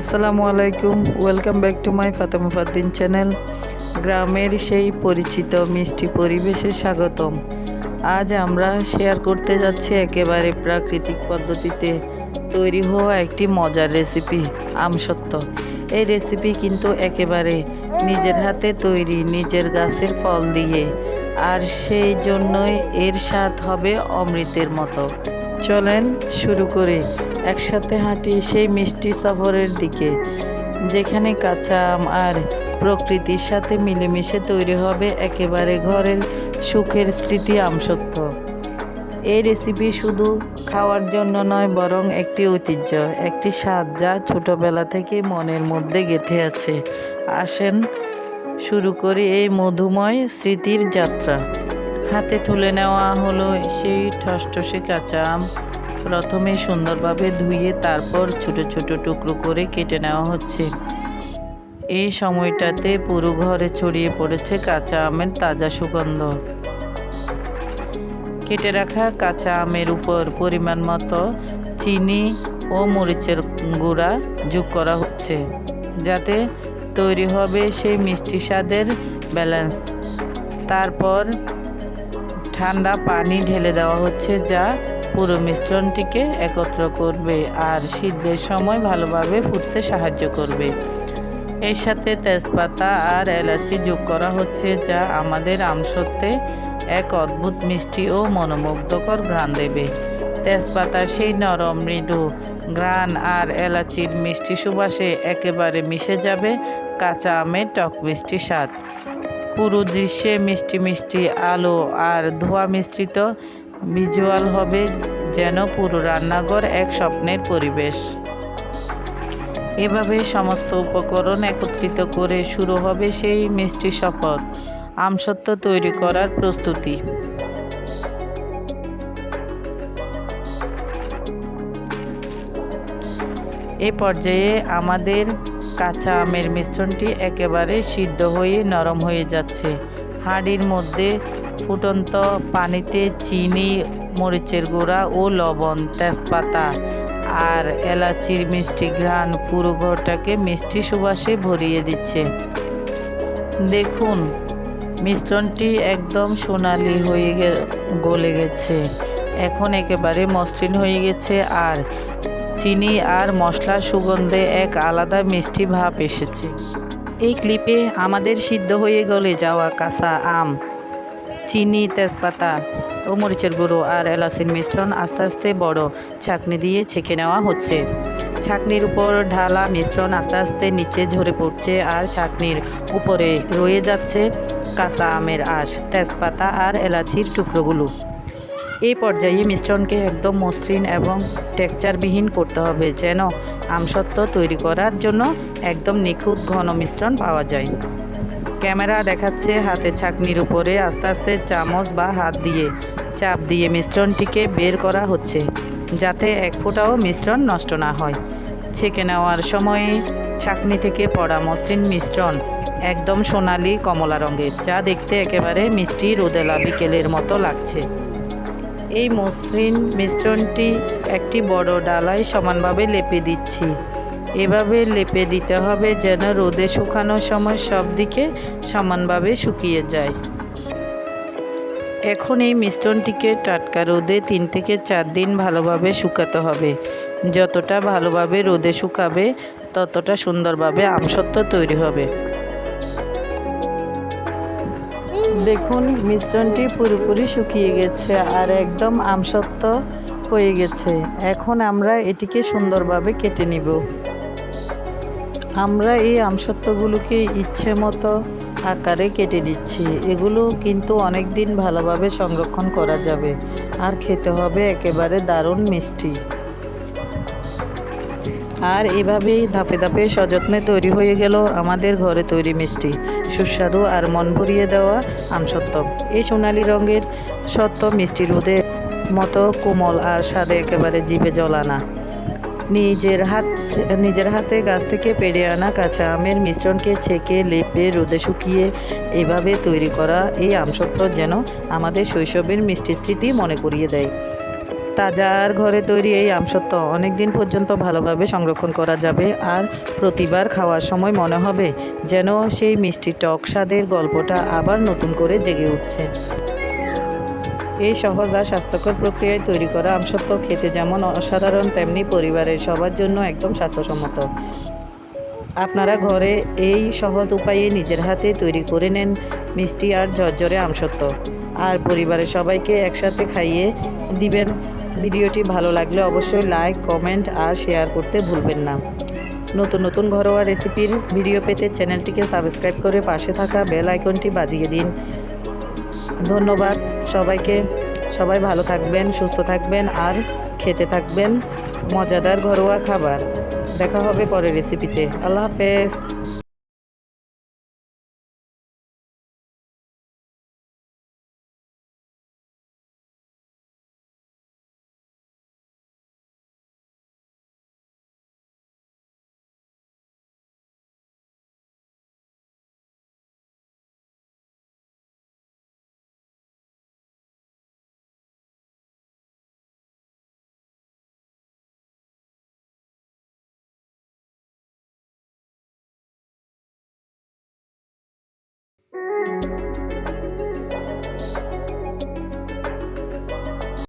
আসসালামু আলাইকুম welcome back to my Fatema Faddin channel গ্রামের সেই পরিচিত মিষ্টি পরিবেশে স্বাগতম। আজ আমরা শেয়ার করতে যাচ্ছি একেবারে প্রাকৃতিক পদ্ধতিতে তৈরি হওয়া একটি মজার রেসিপি আমসত্ত্ব। এই রেসিপি কিন্তু একেবারে নিজের হাতে তৈরি, নিজের গাছের ফল দিয়ে। আর সেই জন্যই এর স্বাদ হবে অমৃতের মতো। চলেন শুরু করে। একসাথে হাঁটি সেই মিষ্টি সফরের দিকে, যেখানে কাঁচা আম আর প্রকৃতির সাথে মিলেমিশে তৈরি হবে একেবারে ঘরের সুখের স্মৃতি আমসত্ব এই রেসিপি শুধু খাওয়ার জন্য নয়, বরং একটি ঐতিহ্য, একটি স্বাদ যা ছোটোবেলা থেকে মনের মধ্যে গেঁথে আছে। আসেন শুরু করি এই মধুময় স্মৃতির যাত্রা। হাতে তুলে নেওয়া হলো সেই ঠসঠসে কাঁচা আম। প্রথমে সুন্দরভাবে ধুয়ে তারপর ছোট ছোট টুকরো করে কেটে নেওয়া হচ্ছে। এই সময়টাতে পুরো ঘরে ছড়িয়ে পড়েছে কাঁচা আমের তাজা সুগন্ধ। কেটে রাখা কাঁচা আমের উপর পরিমাণ মতো চিনি ও মরিচের গুঁড়া যোগ করা হচ্ছে, যাতে তৈরি হবে সেই মিষ্টি স্বাদের ব্যালেন্স। তারপর ঠান্ডা পানি ঢেলে দেওয়া হচ্ছে যা পুরো মিশ্রণটিকে একত্র করবে আর সিদ্ধের সময় ভালোভাবে ফুটতে সাহায্য করবে। এর সাথে তেজপাতা আর এলাচি যোগ করা হচ্ছে যা আমাদের আমসত্ত্বে এক অদ্ভুত মিষ্টি ও মনোমুগ্ধকর ঘ্রাণ দেবে। তেজপাতার সেই নরম, মৃদু ঘ্রাণ আর এলাচির মিষ্টি সুবাসে একেবারে মিশে যাবে কাঁচা আমের টক মিষ্টি স্বাদ। পুরো দৃশ্যে মিষ্টি মিষ্টি আলো আর ধোয়া মিশ্রিত ভিজুয়াল হবে যেন পুরো রান্নাঘর এক স্বপ্নের পরিবেশ। এভাবে সমস্ত উপকরণ একত্রিত করে শুরু হবে সেই মিষ্টি শপথ আমসত্ত্ব তৈরি করার প্রস্তুতি। এ পর্যায়ে আমাদের কাঁচা আমের মিশ্রণটি একেবারে সিদ্ধ হয়ে নরম হয়ে যাচ্ছে। হাঁড়ির মধ্যে ফুটন্ত পানিতে চিনি, মরিচের গুঁড়া ও লবণ, তেজপাতা আর এলাচির মিষ্টি ঘ্রাণ পুরো ঘরটাকে মিষ্টি সুবাসে ভরিয়ে দিচ্ছে। দেখুন, মিশ্রণটি একদম সোনালি হয়ে গলে গেছে। এখন একেবারে মসৃণ হয়ে গেছে আর চিনি আর মশলার সুগন্ধে এক আলাদা মিষ্টি ভাব এসেছে। এই ক্লিপে আমাদের সিদ্ধ হয়ে গলে যাওয়া কাঁচা আম, চিনি, তেজপাতা ও মরিচের গুঁড়ো আর এলাচির মিশ্রণ আস্তে আস্তে বড় ছাকনি দিয়ে ছেঁকে নেওয়া হচ্ছে। ছাকনির উপর ঢালা মিশ্রণ আস্তে আস্তে নিচে ঝরে পড়ছে আর ছাকনির উপরে রয়ে যাচ্ছে কাঁচা আমের আঁশ, তেজপাতা আর এলাচির টুকরোগুলো। এই পর্যায়ে মিশ্রণকে একদম মসৃণ এবং টেক্সচারবিহীন করতে হবে যেন আমসত্ত্ব তৈরি করার জন্য একদম নিখুঁত ঘন মিশ্রণ পাওয়া যায়। ক্যামেরা দেখাচ্ছে হাতে ছাকনির উপরে আস্তে আস্তে চামচ বা হাত দিয়ে চাপ দিয়ে মিশ্রণটিকে বের করা হচ্ছে, যাতে এক ফোঁটাও মিশ্রণ নষ্ট না হয়। ছেঁকে নেওয়ার সময়ে ছাকনি থেকে পড়া মসৃণ মিশ্রণ একদম সোনালি কমলা রঙের, যা দেখতে একেবারে মিষ্টি রোদেলা বিকেলের মতো লাগছে। এই মসৃণ মিশ্রণটি একটি বড় ডালায় সমানভাবে লেপে দিচ্ছি। এভাবে লেপে দিতে হবে যেন রোদে শুকানোর সময় সব দিকে সমানভাবে শুকিয়ে যায়। এখন এই মিশ্রণটিকে টাটকা রোদে তিন থেকে চার দিন ভালোভাবে শুকাতে হবে। যতটা ভালোভাবে রোদে শুকাবে, ততটা সুন্দরভাবে আমসত্ত্ব তৈরি হবে। দেখুন, মিশ্রণটি পুরোপুরি শুকিয়ে গেছে আর একদম আমসত্ত্ব হয়ে গেছে। এখন আমরা এটিকে সুন্দরভাবে কেটে নিব। আমরা এই আমসত্ত্বগুলোকে ইচ্ছে মতো আকারে কেটে দিচ্ছি এগুলো কিন্তু অনেক দিন ভালোভাবে সংরক্ষণ করা যাবে। আর খেতে হবে একেবারে দারুণ মিষ্টি। আর এভাবেই ধাপে ধাপে সযত্নে তৈরি হয়ে গেল আমাদের ঘরে তৈরি মিষ্টি। সুস্বাদু আর মন ভরিয়ে দেওয়া আমসত্ত্ব এই সোনালি রঙের সত্ত্ব মিষ্টি রোদের মতো কোমল আর স্বাদে একেবারে জিভে জলানা নিজের হাত, নিজের হাতে গাছ থেকে পেড়ে আনা কাঁচা আমের মিশ্রণকে ছেঁকে লেপে রোদে শুকিয়ে এভাবে তৈরি করা এই আমসত্ত্ব যেন আমাদের শৈশবের মিষ্টি স্মৃতি মনে করিয়ে দেয়। তাজা আর ঘরে তৈরি এই আমসত্ত্ব অনেক দিন পর্যন্ত ভালোভাবে সংরক্ষণ করা যাবে আর প্রতিবার খাওয়ার সময় মনে হবে যেন সেই মিষ্টি টক স্বাদের গল্পটা আবার নতুন করে জেগে উঠছে। এই সহজ আর স্বাস্থ্যকর প্রক্রিয়ায় তৈরি করা আমসত্ত্ব খেতে যেমন অসাধারণ, তেমনি পরিবারের সবার জন্য একদম স্বাস্থ্যসম্মত। আপনারা ঘরে এই সহজ উপায়ে নিজের হাতে তৈরি করে নেন মিষ্টি আর ঝরঝরে আমসত্ত্ব আর পরিবারের সবাইকে একসাথে খাইয়ে দিবেন ভিডিওটি ভালো লাগলে অবশ্যই লাইক, কমেন্ট আর শেয়ার করতে ভুলবেন না। নতুন নতুন ঘরোয়া রেসিপির ভিডিও পেতে চ্যানেলটিকে সাবস্ক্রাইব করে পাশে থাকা বেল আইকনটি বাজিয়ে দিন। ধন্যবাদ সবাইকে। সবাই ভালো থাকবেন, সুস্থ থাকবেন আর খেতে থাকবেন। মজাদার ঘরোয়া খাবার। দেখা হবে পরের রেসিপিতে। আল্লাহ হাফেজ।